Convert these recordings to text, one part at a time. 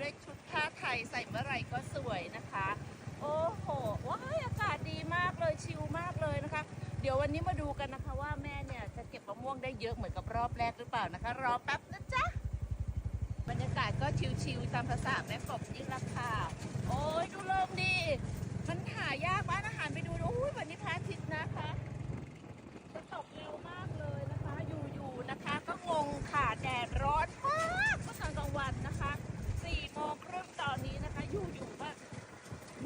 ด้วยชุดผ้าไทยใส่เมื่อไหร่ก็สวยนะคะ โอ้โหว้ายอากาศดีมากเลยชิลมากเลยนะคะ เดี๋ยววันนี้มาดูกันนะคะว่าแม่เนี่ยจะเก็บมะม่วงได้เยอะเหมือนกับรอบแรกหรือเปล่านะคะ รอแป๊บนะจ๊ะบรรยากาศก็ชิลๆตามภาษาแม่กบนี่ละค่ะโอ้ยดูลมดี มันหายากมากอาหารไปดูดูอุ้ยวันนี้พระอาทิตย์นะคะจะตกเร็วมากเลยนะคะ อยู่ๆนะคะ ก็งงค่ะแดดร้อนมากเมื่อตอนกลางวันนะคะสี่โมงครึ่งตอนนี้นะคะ อยู่ๆว่า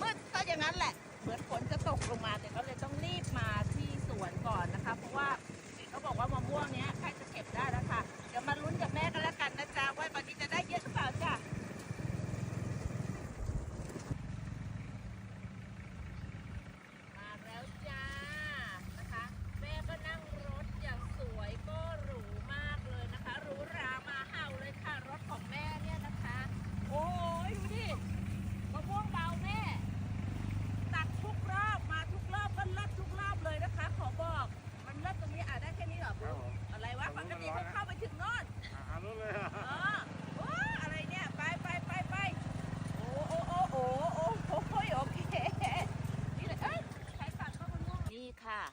มืดก็อย่างนั้นแหละ เหมือนฝนจะตกลงมาแต่ก็เลยต้องรีบมาที่สวนก่อนนะคะ เพราะว่าเห็นเขาบอกว่ามะม่วงเนี้ยใกล้จะเก็บได้แล้วค่ะ เดี๋ยวมาลุ้นกับแม่กันแล้วกันนะจ๊ะว่าวันนี้จะได้เยอะหรือเปล่าจ้ะ มาแล้วจ้านะคะ แม่ก็นั่งรถอย่างสวยก็หรูมากเลยนะคะหรูหรามาเห่าเลยค่ะรถของแม่เนี่ยนะคะ โอ้ยดูดิมะม่วงเบาแม่ ตัดทุกรอบมาทุกรอบก็เลิศทุกรอบเลยนะคะ ขอบอก มันเลิศตรงนี้อะได้แค่นี้เหรอ ครับผม อะไรวะปกติเขาเข้าไปถึงโน่น อ่านู้นเลยอะ เออว้าอะไรเนี่ย ไปไปไปไปโอ้โอ้โอ้โอ้โอ้โอ้ยโอเคนี่เลยเอ้ยใครตัดมะม่วงนี่ ค่ะ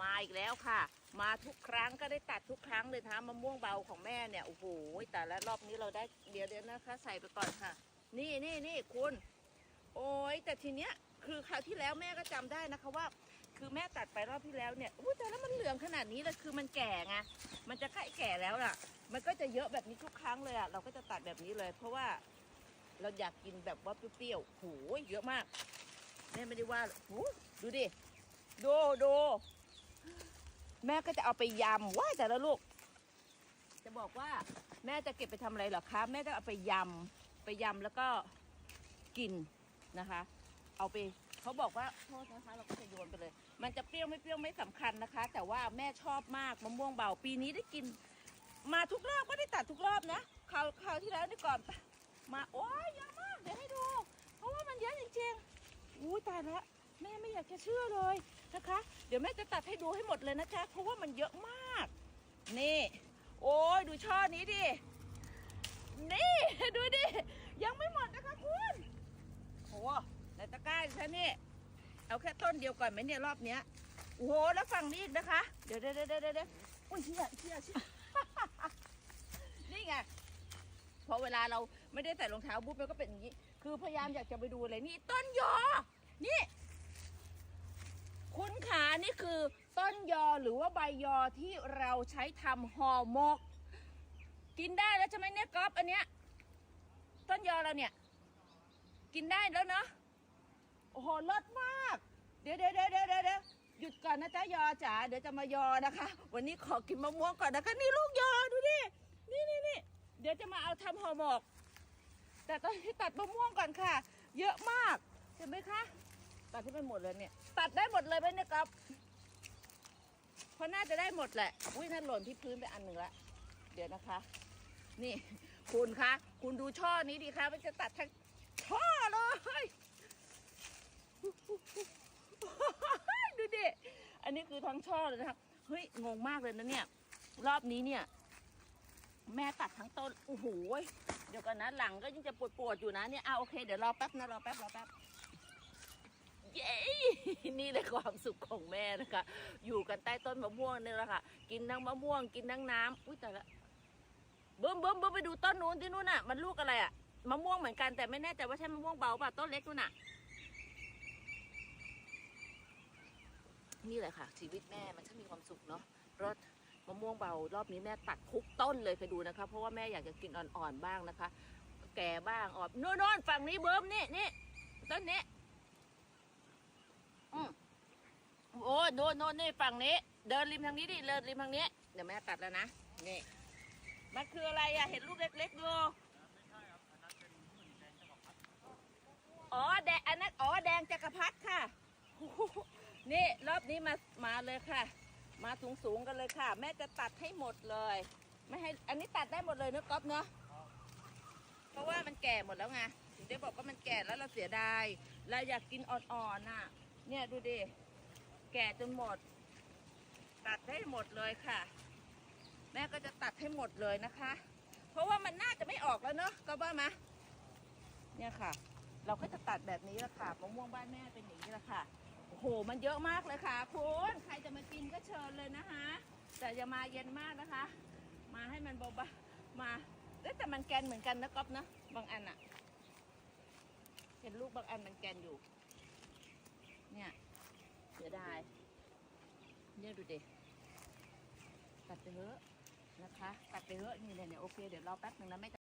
มาอีกแล้วค่ะ มาทุกครั้งก็ได้ตัดทุกครั้งเลยนะมะม่วงเบาของแม่เนี่ยโอ้โหแต่ละรอบนี้เราได้เดี๋ยวเดี๋ยวนะคะ ใส่ไปก่อนค่ะ นี่นี่นี่คุณ โอ้ยแต่ทีเนี้ยคือคราวที่แล้วแม่ก็จำได้นะคะว่า คือแม่ตัดไปรอบที่แล้วเนี่ยอุ้ยแต่แล้วมันเหลืองขนาดนี้เลยคือมันแก่ไงมันจะใกล้แก่แล้วล่ะ มันก็จะเยอะแบบนี้ทุกครั้งเลยอะเราก็จะตัดแบบนี้เลย เพราะว่าเราอยากกินแบบว่าเปรี้ยวๆโหยเยอะมากแม่ไม่ได้ว่าโหดูดิ ดูดูแม่ก็จะเอาไปยำว่าแต่ละลูก จะบอกว่าแม่จะเก็บไปทำอะไรหรอคะแม่จะเอาไปยำไปยำแล้วก็กินนะคะ เอาไปเขาบอกว่าโทษนะคะ เราก็จะโยนไปเลย มันจะเปรี้ยวไม่เปรี้ยวไม่สำคัญนะคะ แต่ว่าแม่ชอบมากมะม่วงเบาปีนี้ได้กิน มาทุกรอบก็ได้ตัดทุกรอบนะคราวคราวที่แล้วนี่ก่อนมาโอ้ยเยอะมากเดี๋ยวให้ดู เพราะว่ามันเยอะจริงๆอู้ตายแล้วแม่ไม่อยากจะเชื่อเลย นะคะ เดี๋ยวแม่จะตัดให้ดูให้หมดเลยนะคะ เพราะว่ามันเยอะมาก นี่ โอ้ยดูช่อนี้ดิ นี่ดูดิ ยังไม่หมดนะคะคุณโอ้ในตะกร้าอีกฉันนี่ เอาแค่ต้นเดียวก่อนไหมเนี่ยรอบเนี้ย โอ้โหแล้วฝั่งนี้อีกนะคะเดี๋ยวเดี๋ยวเดี๋ยวเดี๋ยวเดี๋ยวอุ้ยเชี่ยเชี่ยเชี่ยนี่ไงพอเวลาเราไม่ได้ใส่รองเท้าบุ๊บมันก็เป็นอย่างนี้ คือพยายามอยากจะไปดูเลยนี่ต้นยอ นี่ คุณขานี่คือต้นยอหรือว่าใบยอที่เราใช้ทำห่อหมก กินได้แล้วใช่ไหมเนี่ยก๊อฟอันเนี้ยต้นยอเราเนี่ย กินได้แล้วเนาะโอ้โหเลิศมากเดี๋ยวเดี๋ยวเดี๋ยวเดี๋ยวเดี๋ยวหยุดก่อนนะจ๊ะยอจ๋าเดี๋ยวจะมายอนะคะ วันนี้ขอกินมะม่วงก่อนนะคะ นี่ลูกยอดูดินี่นี่นี่เดี๋ยวจะมาเอาทำห่อหมก แต่ตอนที่ตัดมะม่วงก่อนค่ะ เยอะมากเห็นไหมคะ ตัดที่มันหมดเลยเนี่ย ตัดได้หมดเลยไหมเนี่ยครับเพราะน่าจะได้หมดแหละอุ้ยนั่นหล่นที่พื้นไปอันหนึ่งละเดี๋ยวนะคะ นี่ คุณคะคุณดูช่อนี้ดีคะมันจะตัดทั้งช่อเลยดูดิอันนี้คือทั้งช่อเลยนะคะเฮ้ยงงมากเลยนะเนี่ย รอบนี้เนี่ย แม่ตัดทั้งต้นโอ้โหเดี๋ยวกันนะหลังก็ยังจะปวดปวดๆอยู่นะเนี่ยเอาโอเคเดี๋ยวรอแป๊บนะรอแป๊บรอแป๊บ เย้นี่เลยความสุขของแม่นะคะ อยู่กันใต้ต้นมะม่วงนี่แหละค่ะ กินทั้งมะม่วง กินทั้งน้ำอุ้ยแต่ละเบิ้มเบิ้มเบิ้มไปดูต้นนู้นที่นู้นน่ะ มันลูกอะไรอะมะม่วงเหมือนกันแต่ไม่แน่ใจว่าใช่มะม่วงเบาป่ะต้นเล็กนู่นน่ะ นี่แหละค่ะ ชีวิตแม่มันช่างมีความสุขเนาะรสมะม่วงเบารอบนี้แม่ตัดทุกต้นเลยไปดูนะคะ เพราะว่าแม่อยากจะกินอ่อนๆบ้างนะคะ แก่บ้างอ่อนโน่นโน่นฝั่งนี้เบิ้มนี่นี่ต้นนี้ อืม โอ้โน่นโน่นนี่ฝั่งนี้ เดินริมทางนี้ดิเดินริมทางนี้ เดี๋ยวแม่ตัดแล้วนะนี่มันคืออะไรอะเห็นลูกเล็กๆดูอ๋อแดงอันนั้นอ๋อแดงจักรพรรดิค่ะ นี่รอบนี้มามาเลยค่ะ มาสูงสูงกันเลยค่ะ แม่จะตัดให้หมดเลย ไม่ให้อันนี้ตัดได้หมดเลยเนอะก๊อฟเนอะเพราะว่ามันแก่หมดแล้วไงถึงได้บอกว่ามันแก่แล้วเราเสียดายเราอยากกินอ่อนๆน่ะ เนี่ยดูดิ แก่จนหมด ตัดให้หมดเลยค่ะ แม่ก็จะตัดให้หมดเลยนะคะ เพราะว่ามันน่าจะไม่ออกแล้วเนอะก็ว่ามาเนี่ยค่ะ เราก็จะตัดแบบนี้ละค่ะมะม่วงบ้านแม่เป็นอย่างนี้ละค่ะโอ้โหมันเยอะมากเลยค่ะคุณใครจะมากินก็เชิญเลยนะคะแต่อย่ามาเย็นมากนะคะ มาให้มันเบาๆมาแต่มันแกนเหมือนกันนะก๊อฟนะบางอันอะเห็นลูกบางอันมันแกนอยู่ เนี่ย สียดาย เนี่ยดูดิตัดไปเถอะนะคะ ตัดไปเถอะนี่เนี่ยเนี่ยโอเค เดี๋ยวรอแป๊บหนึ่งนะไม่